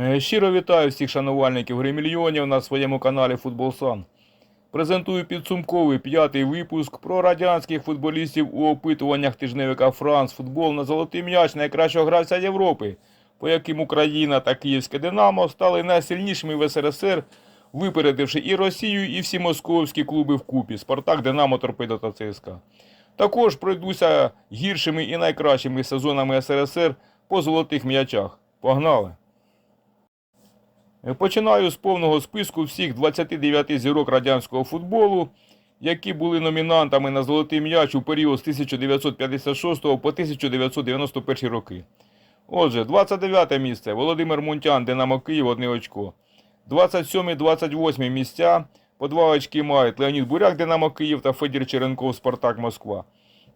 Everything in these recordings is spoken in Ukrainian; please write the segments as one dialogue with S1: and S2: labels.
S1: Е, Щиро вітаю всіх шанувальників гри мільйонів на своєму каналі Футболсан. Презентую підсумковий п'ятий випуск про радянських футболістів у опитуваннях тижневика Франс Футбол на золотий м'яч найкращого гравця Європи, по яким Україна та Київське Динамо стали найсильнішими в СРСР, випередивши і Росію, і всі московські клуби вкупі Спартак, Динамо, Торпедо та ЦСКА. Також пройдуся гіршими і найкращими сезонами СРСР по золотих м'ячах. Погнали! Починаю з повного списку всіх 29 зірок радянського футболу, які були номінантами на золотий м'яч у період з 1956 по 1991 роки. Отже, 29 місце Володимир Мунтян, Динамо Київ, одне очко. 27-28 місця по два очки мають Леонід Буряк, Динамо Київ та Федір Черенков, Спартак Москва.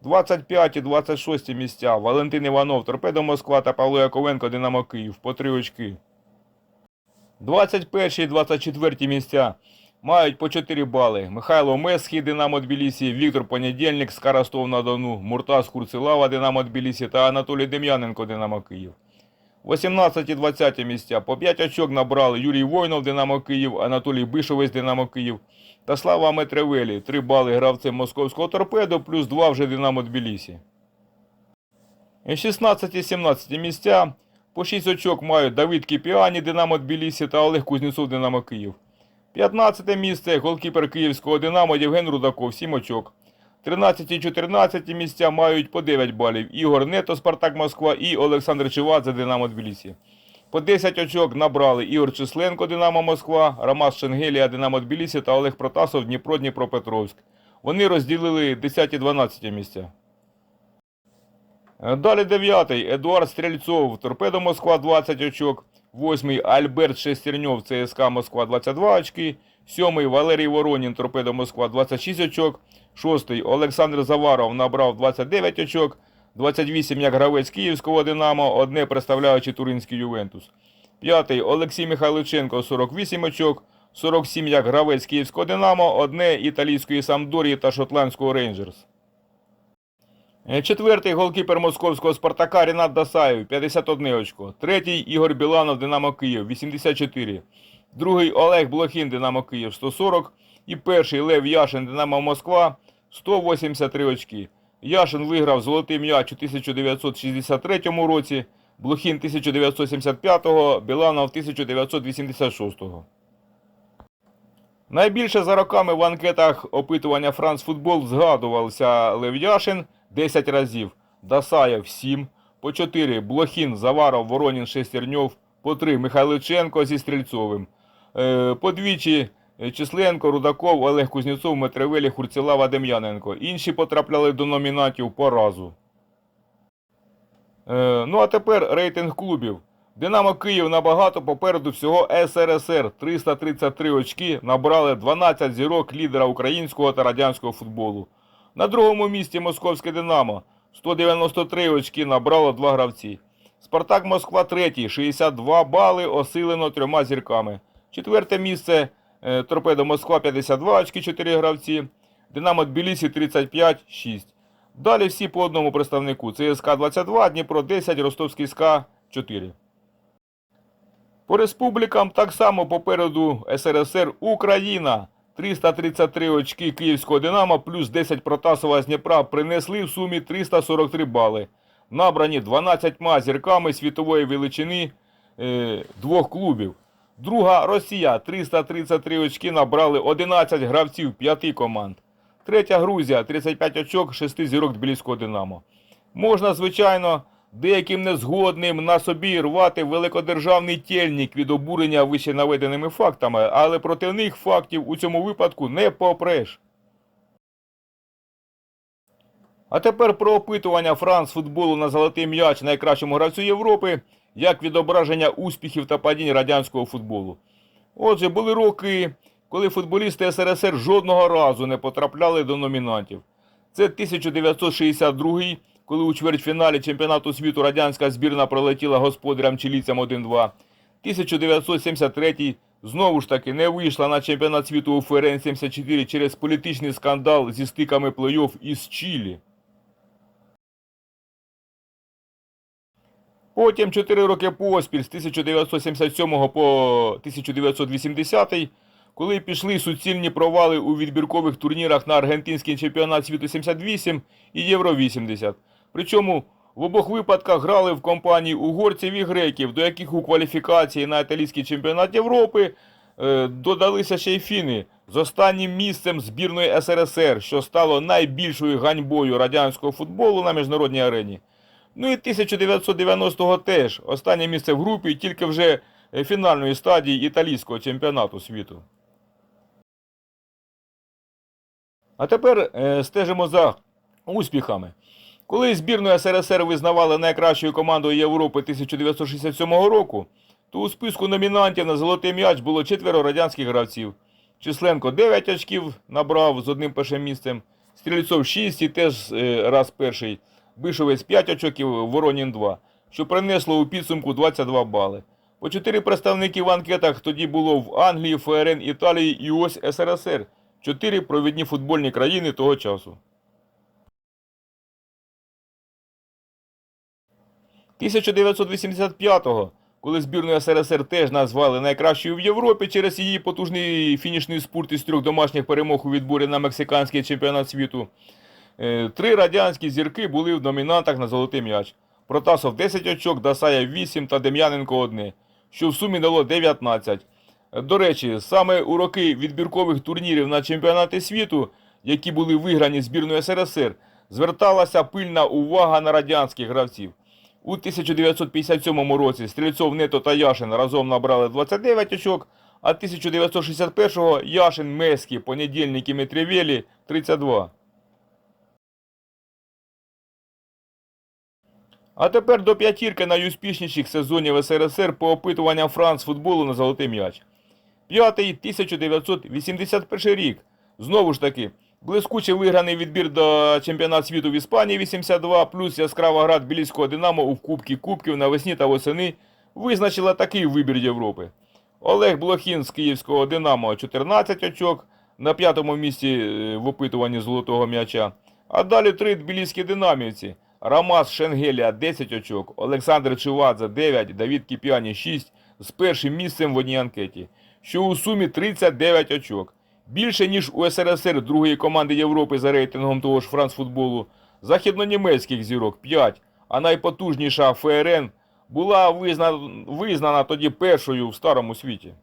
S1: 25 і 26 місця Валентин Іванов, Торпедо Москва та Павло Яковенко, Динамо Київ по три очки. 21 і 24 місця мають по 4 бали. Михайло Месхі, Динамо Тбілісі, Віктор Понедільник, Ска Ростов на Дону, Муртаз Курцелава, Динамо Тбілісі та Анатолій Дем'яненко, Динамо Київ. 18 і 20 місця по 5 очок набрали Юрій Войнов, Динамо Київ, Анатолій Бишовець, Динамо Київ та Слава Метревелі. 3 бали гравцем московського торпедо, плюс 2 вже Динамо Тбілісі. 16 і 17 місця по 6 очок мають Давид Кіпіані, Динамо Тбілісі та Олег Кузнєцов, Динамо Київ. 15 місце голкіпер київського Динамо Євген Рудаков, 7 очок. 13 і 14 місця мають по 9 балів Ігор Нето, Спартак Москва і Олександр Чивадзе, Динамо Тбілісі. По 10 очок набрали Ігор Численко, Динамо Москва, Ромас Шенгелія, Динамо Тбілісі та Олег Протасов, Дніпро, Дніпропетровськ. Вони розділили 10 і 12 місця. Е, Далі дев'ятий Едуард Стрельцов, Торпедо Москва 20 очок. Восьмий Альберт Шестерньов, ЦСКА Москва 22 очки. Сьомий Валерій Воронін, Торпедо Москва 26 очок. Шостий Олександр Заваров набрав 29 очок. 28 як гравець Київського Динамо, одне представляючи Туринський Ювентус. П'ятий Олексій Михайличенко 48 очок. 47 як гравець Київського Динамо, одне італійської Самдорії та шотландського Рейнджерс. Е, Четвертий голкіпер московського Спартака Рінат Дасаєв 51 очко. Третій Ігор Біланов Динамо Київ 84. Другий Олег Блохін Динамо Київ 140. І перший Лев Яшин Динамо Москва 183 очки. Яшин виграв золотий м'яч у 1963 році, Блохін 1975, Біланов 1986. Найбільше за роками в анкетах опитування Франс Футбол згадувався Лев Яшин 10 разів, Дасаєв 7, по 4 Блохін, Заваров, Воронін, Шестерньов, по 3 Михайличенко зі Стрільцовим, Е, по двічі Численко, Рудаков, Олег Кузнєцов, Метревелі, Хурцелава, Дем'яненко. Інші потрапляли до номінатів по разу. Е, Ну а тепер рейтинг клубів. Динамо Київ набагато попереду всього СРСР 333 очки набрали 12 зірок лідера українського та радянського футболу. На другому місці Московське Динамо 193 очки набрало два гравці. Спартак Москва третій, 62 бали осилено трьома зірками. Четверте місце е, Торпедо Москва 52 очки, 4 гравці. Динамо Тбілісі 35, 6. Далі всі по одному представнику. ЦСКА 22, Дніпро 10, Ростовський СКА 4. По республікам так само попереду СРСР Україна. 333 очки Київського Динамо плюс 10 Протасова з Дніпра принесли в сумі 343 бали. Набрані 12 зірками світової величини е, двох клубів. Друга Росія 333 очки набрали 11 гравців 5 команд. Третя Грузія 35 очок 6 зірок Тбіліського Динамо. Можна, звичайно, деяким незгодним на собі рвати великодержавний тельник від обурення вище наведеними фактами, але проти них фактів у цьому випадку не попреш. А тепер про опитування Франс футболу на золотий м'яч найкращому гравцю Європи як відображення успіхів та падінь радянського футболу. Отже, були роки, коли футболісти СРСР жодного разу не потрапляли до номінантів. Це 1962 коли у чвертьфіналі чемпіонату світу радянська збірна пролетіла господарям чилійцям 1-2. 1973 знову ж таки не вийшла на чемпіонат світу у ФРН 74 через політичний скандал зі стиками плей-офф із Чилі. Потім 4 роки поспіль з 1977 по 1980, коли пішли суцільні провали у відбіркових турнірах на аргентинський чемпіонат світу 78 і Євро 80. Причому в обох випадках грали в компанії угорців і греків, до яких у кваліфікації на італійський чемпіонат Європи е, додалися ще й фіни з останнім місцем збірної СРСР, що стало найбільшою ганьбою радянського футболу на міжнародній арені. Ну і 1990-го теж останнє місце в групі тільки вже е, фінальної стадії італійського чемпіонату світу. А тепер е, стежимо за успіхами. Коли збірну СРСР визнавали найкращою командою Європи 1967 року, то у списку номінантів на золотий м'яч було четверо радянських гравців. Численко 9 очків набрав з одним першим місцем, Стрільцов 6 і теж е, раз перший, Бишовець 5 очок і Воронін 2, що принесло у підсумку 22 бали. По 4 представники в анкетах тоді було в Англії, ФРН, Італії і ось СРСР. Чотири провідні футбольні країни того часу. 1985-го, коли збірну СРСР теж назвали найкращою в Європі через її потужний фінішний спорт із трьох домашніх перемог у відборі на мексиканський чемпіонат світу. Е, Три радянські зірки були в номінантах на золотий м'яч. Протасов 10 очок, Дасаєв 8 та Дем'яненко 1, що в сумі дало 19. До речі, саме у роки відбіркових турнірів на чемпіонати світу, які були виграні збірною СРСР, зверталася пильна увага на радянських гравців. У 1957 році Стрільцов, Нето та Яшин разом набрали 29 очок, а 1961-го Яшин, Мескі, Понедільник і Метрівелі 32. А тепер до п'ятірки найуспішніших сезонів СРСР по опитуванням Франц футболу на золотий м'яч. П'ятий 1981 рік. Знову ж таки, блискуче виграний відбір до чемпіонат світу в Іспанії 82, плюс яскрава гра Тбіліського Динамо у Кубки Кубків навесні та восени визначила такий вибір Європи. Олег Блохін з київського Динамо 14 очок на п'ятому місці е, в опитуванні золотого м'яча. А далі три тбіліські динамівці. Рамас Шенгелія 10 очок, Олександр Чивадзе 9, Давід Кіп'яні 6 з першим місцем в одній анкеті, що у сумі 39 очок. Більше, ніж у СРСР другої команди Європи за рейтингом того ж францфутболу, західнонімецьких зірок 5, а найпотужніша ФРН була визнана, визнана тоді першою в старому світі.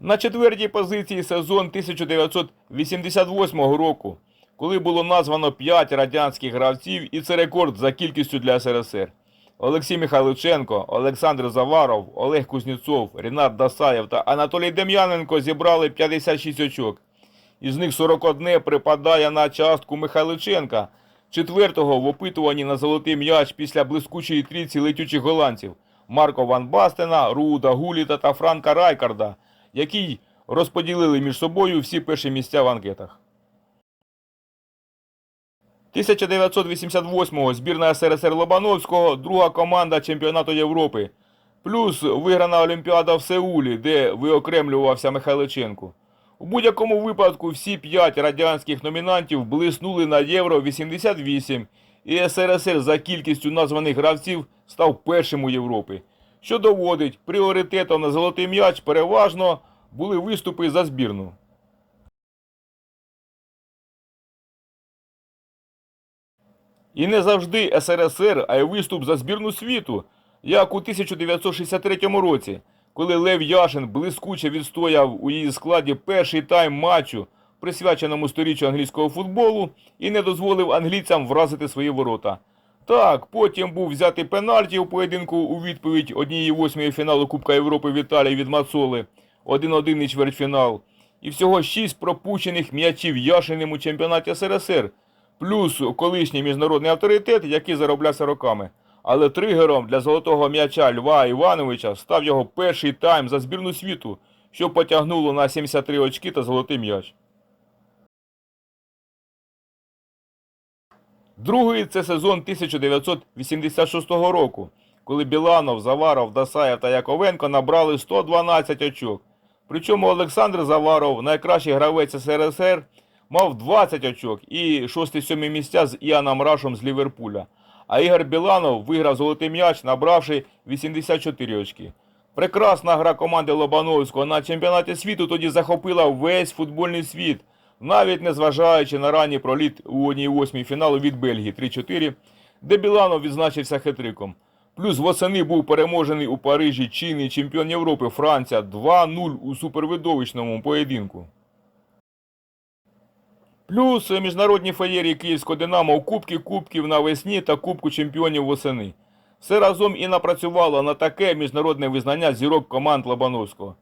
S1: На четвертій позиції сезон 1988 року, коли було названо 5 радянських гравців, і це рекорд за кількістю для СРСР. Олексій Михайличенко, Олександр Заваров, Олег Кузнєцов, Рінат Дасаєв та Анатолій Дем'яненко зібрали 56 очок. Із них 41 припадає на частку Михайличенка, четвертого в опитуванні на золотий м'яч після блискучої трійці летючих голландців Марко Ван Бастена, Руда Гуліта та Франка Райкарда, які розподілили між собою всі перші місця в анкетах. 1988-го збірна СРСР Лобановського, друга команда чемпіонату Європи. Плюс виграна Олімпіада в Сеулі, де виокремлювався Михайличенко. У будь-якому випадку всі п'ять радянських номінантів блиснули на Євро 88, і СРСР за кількістю названих гравців став першим у Європі. Що доводить, пріоритетом на золотий м'яч переважно були виступи за збірну. І не завжди СРСР, а й виступ за збірну світу, як у 1963 році, коли Лев Яшин блискуче відстояв у її складі перший тайм матчу, присвяченому сторіччю англійського футболу, і не дозволив англійцям вразити свої ворота. Так, потім був взятий пенальті у поєдинку у відповідь однієї восьмої фіналу Кубка Європи в Італії від Мацоли, 1-1 і чвертьфінал. І всього шість пропущених м'ячів Яшиним у чемпіонаті СРСР, плюс колишній міжнародний авторитет, який зароблявся роками. Але тригером для золотого м'яча Льва Івановича став його перший тайм за збірну світу, що потягнуло на 73 очки та золотий м'яч. Другий це сезон 1986 року, коли Біланов, Заваров, Дасаєв та Яковенко набрали 112 очок. Причому Олександр Заваров, найкращий гравець СРСР, мав 20 очок і 6-7 місця з Іаном Рашом з Ліверпуля. А Ігор Біланов виграв золотий м'яч, набравши 84 очки. Прекрасна гра команди Лобановського на чемпіонаті світу тоді захопила весь футбольний світ, навіть незважаючи на ранній проліт у 1-8 фіналу від Бельгії 3-4, де Біланов відзначився хитриком. Плюс восени був переможений у Парижі чинний чемпіон Європи Франція 2-0 у супервидовищному поєдинку. Плюс е, міжнародні феєрії Київського Динамо у Кубки Кубків навесні та Кубку чемпіонів восени. Все разом і напрацювало на таке міжнародне визнання зірок команд Лобановського.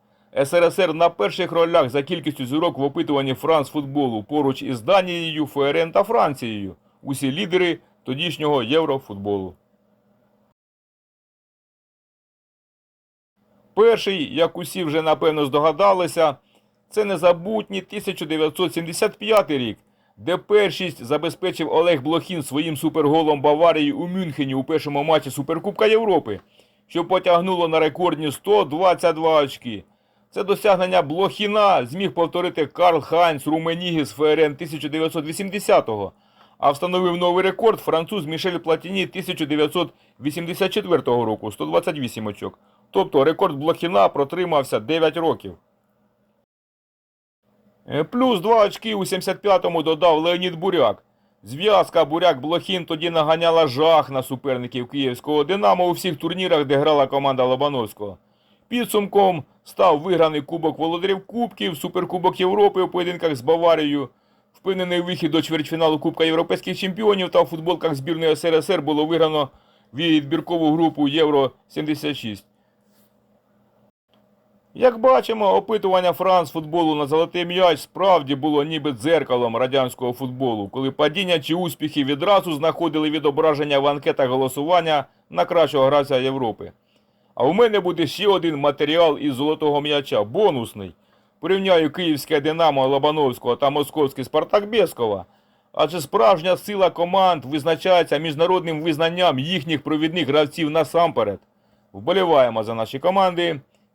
S1: СРСР на перших ролях за кількістю зірок в опитуванні францфутболу поруч із Данією, ФРН та Францією. Усі лідери тодішнього єврофутболу. Перший, як усі вже напевно здогадалися, це незабутній 1975 рік, де першість забезпечив Олег Блохін своїм суперголом Баварії у Мюнхені у першому матчі Суперкубка Європи, що потягнуло на рекордні 122 очки. Це досягнення Блохіна зміг повторити Карл Хайнц Руменігіс ФРН 1980-го, а встановив новий рекорд француз Мішель Платіні 1984 року 128 очок. Тобто рекорд Блохіна протримався 9 років. Е, Плюс 2 очки у 75-му додав Леонід Буряк. Зв'язка Буряк-Блохін тоді наганяла жах на суперників київського Динамо у всіх турнірах, де грала команда Лобановського. Підсумком став виграний Кубок Володарів Кубків, Суперкубок Європи у поєдинках з Баварією, впевнений вихід до чвертьфіналу Кубка Європейських чемпіонів та у футболках збірної СРСР було виграно відбіркову групу Євро-76. Як бачимо, опитування Франц футболу на золотий м'яч справді було ніби дзеркалом радянського футболу, коли падіння чи успіхи відразу знаходили відображення в анкетах голосування на кращого гравця Європи. А у мене буде ще один матеріал із золотого м'яча, бонусний. Порівняю київське Динамо Лобановського та московський Спартак Бєскова. Адже справжня сила команд визначається міжнародним визнанням їхніх провідних гравців насамперед. Вболіваємо за наші команди.